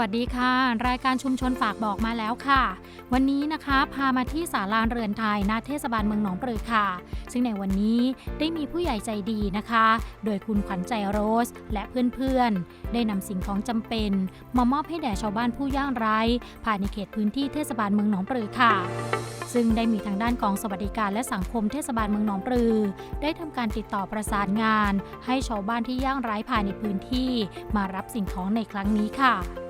วัสดีค่ะ รายการชุมชนฝากบอกมาแล้วค่ะ วันนี้นะคะพามาที่ศาลาเรือนไทยณเทศบาลเมืองหนองปลือค่ะ ซึ่งในวันนี้ได้มีผู้ใหญ่ใจดีนะคะ โดยคุณขวัญใจโรส และเพื่อนๆ ได้นำสิ่งของจำเป็น มามอบให้แด่ชาวบ้านผู้ยากไร้ภายในเขตพื้นที่เทศบาลเมืองหนองปลือค่ะซึ่งได้มีทางด้านกองสวัสดิการและสังคมเทศบาลเมืองหนองปลือ ได้ทำการติดต่อประสานงาน ให้ชาวบ้านที่ยากไร้ภายในพื้นที่ มารับสิ่งของในครั้งนี้ค่ะ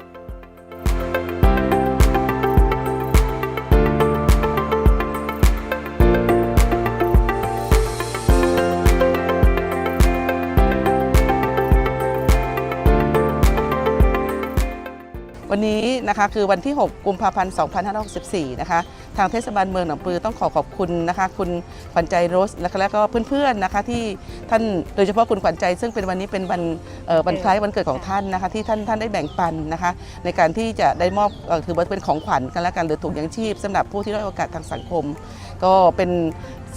นนี้นะคะ คือวันที่ 6 กุมภาพันธ์ 2564 นะคะ ทางเทศบาลเมืองหนองปลือต้องขอขอบคุณนะคะ คุณขวัญใจโรสและแล้วก็เพื่อนๆนะคะที่ท่านโดยเฉพาะคุณขวัญใจ ซึ่งเป็นวันนี้เป็นวันเอ่อวันคล้ายวันเกิดของท่านนะคะที่ท่านท่านได้แบ่งปันนะคะ ในการที่จะได้มอบเอ่อถือว่าเป็นของขวัญกันและกันหรือถุงยังชีพสำหรับผู้ที่ด้อยโอกาสทางสังคม ก็เป็น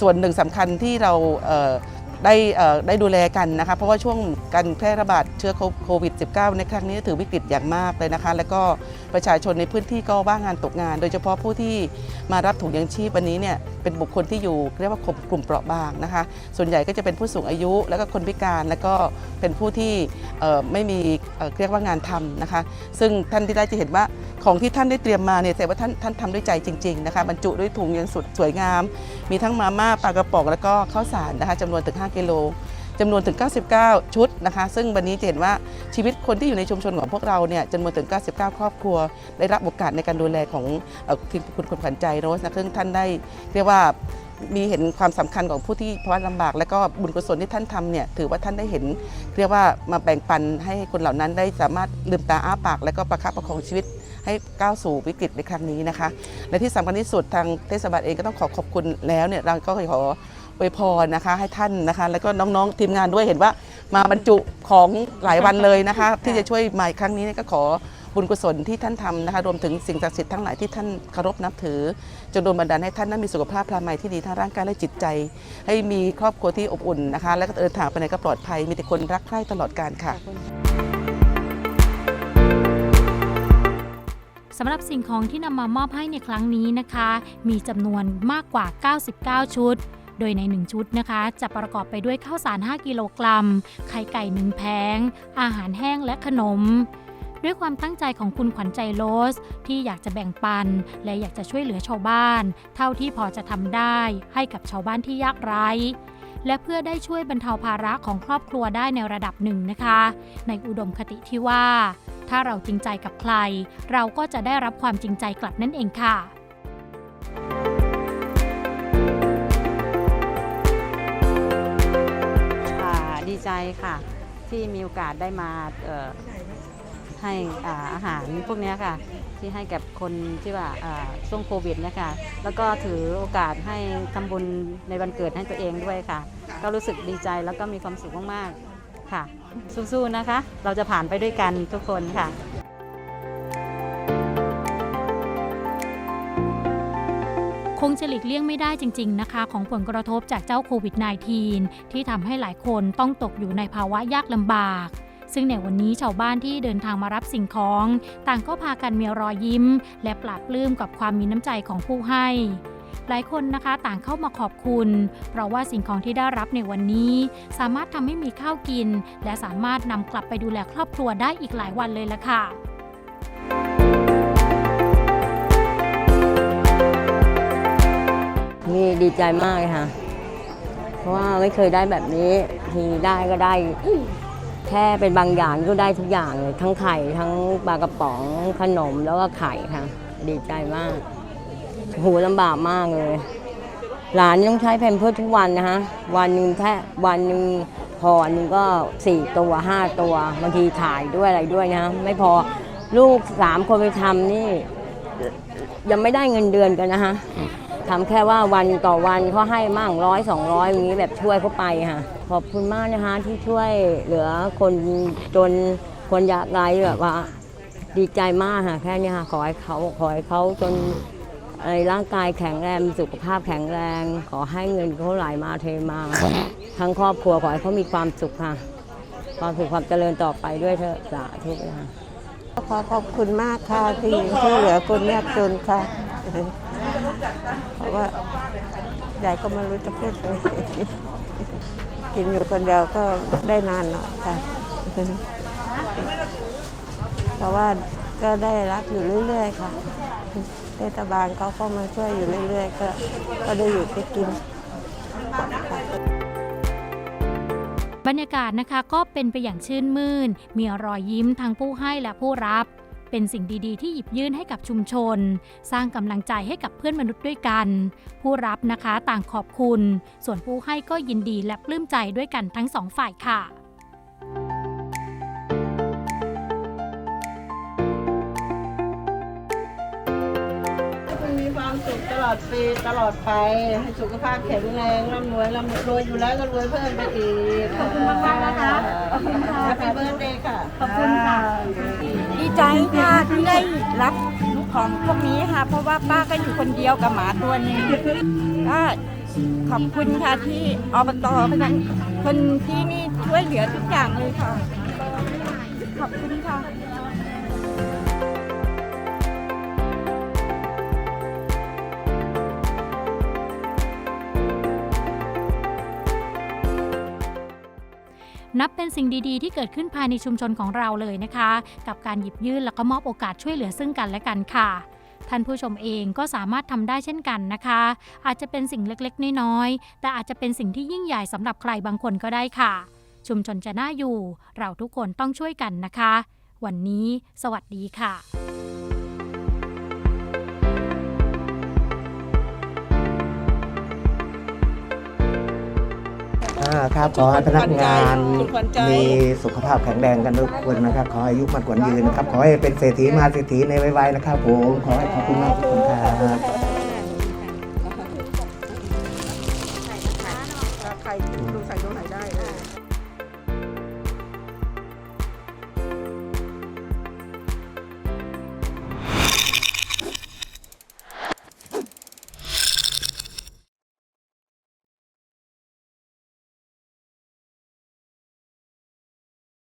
ส่วนหนึ่งสำคัญที่เราเอ่อ ได้ได้ดูแลกันนะคะเพราะว่าช่วงการแพร่ระบาดเชื้อโควิด -19 ในครั้งนี้ถือวิกฤตอย่างมากเลยนะคะ แล้วก็ประชาชนในพื้นที่ก็ว่างงานตกงาน โดยเฉพาะผู้ที่มารับถุงยังชีพวันนี้เนี่ยเป็นบุคคลที่อยู่เรียกว่ากลุ่มเปราะบางนะคะ ส่วนใหญ่ก็จะเป็นผู้สูงอายุ แล้วก็คนพิการแล้วก็เป็นผู้ที่ไม่มีเเรียกว่างานทำนะคะ ซึ่งท่านที่ได้จะเห็นว่าของที่ท่านได้เตรียมมาเนี่ยแต่ว่าท่านท่านทำด้วยใจจริงๆนะคะบรรจุด้วยถุงยังสุดสวยงาม มีทั้งมาม่าปลากระป๋องแล้วก็ข้าวสารนะคะจำนวนถึง5กิโลจำนวนถึง 99 ชุดนะคะ ซึ่งวันนี้จะเห็นว่าชีวิตคนที่อยู่ในชุมชนของพวกเราเนี่ยจำนวนถึง 99 ครอบครัว ได้รับโอกาสในการดูแลของอ่อทีมคุณคนขวัญใจโรสนะซึ่งท่านได้เรียกว่ามีเห็นความสำคัญของผู้ที่ภาวะลำบาก และก็บุญกุศลที่ท่านทำเนี่ยถือว่าท่านได้เห็น เรียกว่ามาแบ่งปันให้คนเหล่านั้นได้สามารถลืมตาอ้าปาก และก็ประคับประคองชีวิตให้ก้าวสู่วิกฤตในครั้งนี้นะคะ และที่สำคัญที่สุดทางเทศบาลเองก็ต้องขอขอบคุณแล้วเนี่ยเราก็ขอ อวยพรนะคะให้ท่านนะคะ แล้วก็น้องๆทีมงานด้วยเห็นว่ามาบรรจุของหลายวันเลยนะคะ ที่จะช่วยมาอีกครั้งนี้เนี่ยก็ขอบุญกุศลที่ท่านทำนะคะรวมถึงสิ่งศักดิ์สิทธิ์ทั้งหลายที่ท่านเคารพนับถือจนโดนบันดาลให้ท่านนั้นมีสุขภาพพลามัยที่ดีทั้งร่างกายและจิตใจ ให้มีครอบครัวที่อบอุ่นนะคะ และก็เดินทางไปไหนก็ปลอดภัย มีแต่คนรักใคร่ตลอดกาลค่ะสำหรับสิ่งของที่นำมามอบให้ในครั้งนี้นะคะ มีจำนวนมากกว่า 99 ชุด โดยใน 1 ชุดนะคะ จะประกอบไปด้วยข้าวสาร 5 กิโลกรัม ไข่ไก่ 1 แผง อาหารแห้งและขนม ด้วยความตั้งใจของคุณขวัญใจโลส ที่อยากจะแบ่งปัน และอยากจะช่วยเหลือชาวบ้าน เท่าที่พอจะทำได้ให้กับชาวบ้านที่ยากไร้และเพื่อได้ช่วยบรรเทาภาระของครอบครัวได้ในระดับหนึ่งนะคะ ในอุดมคติที่ว่า ถ้าเราจริงใจกับใคร เราก็จะได้รับความจริงใจกลับนั่นเองค่ะค่ะ ค่ะ ที่มีโอกาสได้มาให้อาอาหารพวกนี้ค่ะ ที่ให้กับคนที่ว่าอ่าช่วงโควิดเนี่ยค่ะแล้วก็ถือโอกาสให้ทำบุญในวันเกิดให้ตัวเองด้วยค่ะ ก็รู้สึกดีใจแล้วก็มีความสุขมากๆค่ะ สู้ๆนะคะ เราจะผ่านไปด้วยกันทุกคนค่ะ งจะหลีกเลี่ยงไม่ได้จริง ๆ นะคะ ของผลกระทบจากเจ้าโควิด -19 ที่ทำให้หลายคนต้องตกอยู่ในภาวะยากลำบากซึ่งในวันนี้ชาวบ้านที่เดินทางมารับสิ่งของ ต่างก็พากันมีรอยยิ้ม และปลาบปลื้มกับความมีน้ำใจของผู้ให้ หลายคนนะคะต่างเข้ามาขอบคุณ เพราะว่าสิ่งของที่ได้รับในวันนี้ สามารถทำให้มีข้าวกิน และสามารถนำกลับไปดูแลครอบครัวได้อีกหลายวันเลยละค่ะ ดีใจมากเลยค่ะ เพราะว่าไม่เคยได้แบบนี้ ทีได้ก็ได้ แค่เป็นบางอย่างก็ได้ทุกอย่างเลยทั้งไข่ทั้งปลากระป๋องขนมแล้วก็ไข่ค่ะ ดีใจมากโหูลำบากมากเลย หลานต้องใช้แพมเพิร์ทุกวันนะคะวันหนึ่งแค่วันหนึ่งพอหนึ่งก็สี่ตัวห้าตัวบางทีถ่ายด้วยอะไรด้วยนะไม่พอลูกสามคนไปทำนี่ ยังไม่ได้เงินเดือนกันนะคะ ทำแค่ว่าวันต่อวันเขาให้มั่งร้อยสองร้อยอย่างนี้แบบช่วยเขาไปค่ะขอบคุณมากนะคะที่ช่วยเหลือคนจนคนยากไร้แบบว่า ดีใจมากค่ะแค่นี้ค่ะขอให้เขาขอให้เขาจนอะไรร่างกายแข็งแรงมีสุขภาพแข็งแรง ขอให้เงินเขาไหลมาเทมาทั้งครอบครัวขอให้เขามีความสุขค่ะ ความสุขความเจริญต่อไปด้วยเถอะสาธุค่ะขอขอบคุณมากค่ะที่ช่วยเหลือคนยากจนค่ะ เพราะว่ายายก็ไม่รู้จะพูดอะไรกินอยู่คนเดียวก็ได้นานหน่อยค่ะ เพราะว่าก็ได้รับอยู่เรื่อย ๆ ค่ะเทศบาลเขาก็มาช่วยอยู่เรื่อย ๆ ก็ก็ได้อยู่ได้กินบรรยากาศนะคะก็เป็นไปอย่างชื่นมื่น มีรอยยิ้มทั้งผู้ให้และผู้รับ เป็นสิ่งดีๆ ที่หยิบยื่นให้กับชุมชน สร้างกำลังใจให้กับเพื่อนมนุษย์ด้วยกัน ผู้รับนะคะต่างขอบคุณ ส่วนผู้ให้ก็ยินดีและปลื้มใจด้วยกันทั้งสองฝ่ายค่ะ อดปีตลอดไป ให้สุขภาพแข็งแรงร่ำรวยร่ำรวยอยู่แล้วก็รวยเพิ่มไปอีกขอบคุณมากๆนะคะขอบคุณค่ะแฮปปี้เบิร์ดเดย์ค่ะ ขอบคุณค่ะ ดีใจค่ะที่ได้รับของพวกนี้ค่ะ เพราะว่าป้าก็อยู่คนเดียวกับหมาตัวหนึงก็ขอบคุณค่ะที่อบตเพราะฉะนั้นคนที่นี่ช่วยเหลือทุกอย่างเลยค่ะ ขอบคุณค่ะ นับเป็นสิ่งดีๆ ที่เกิดขึ้นภายในชุมชนของเราเลยนะคะ กับการหยิบยื่นแล้วก็มอบโอกาสช่วยเหลือซึ่งกันและกันค่ะท่านผู้ชมเองก็สามารถทำได้เช่นกันนะคะ อาจจะเป็นสิ่งเล็กๆ น้อยๆ แต่อาจจะเป็นสิ่งที่ยิ่งใหญ่สำหรับใครบางคนก็ได้ค่ะ ชุมชนจะน่าอยู่ เราทุกคนต้องช่วยกันนะคะ วันนี้ สวัสดีค่ะ ครับขอให้พนักงานคุณขวัญใจมีสุขภาพแข็งแรงกันทุกคนนะครับ ขอให้อายุมันกว่ายืนนะครับ ขอให้เป็นเศรษฐีมหาเศรษฐีในไวๆนะครับ ผม ขอให้ขอบคุณมากทุกคนครับ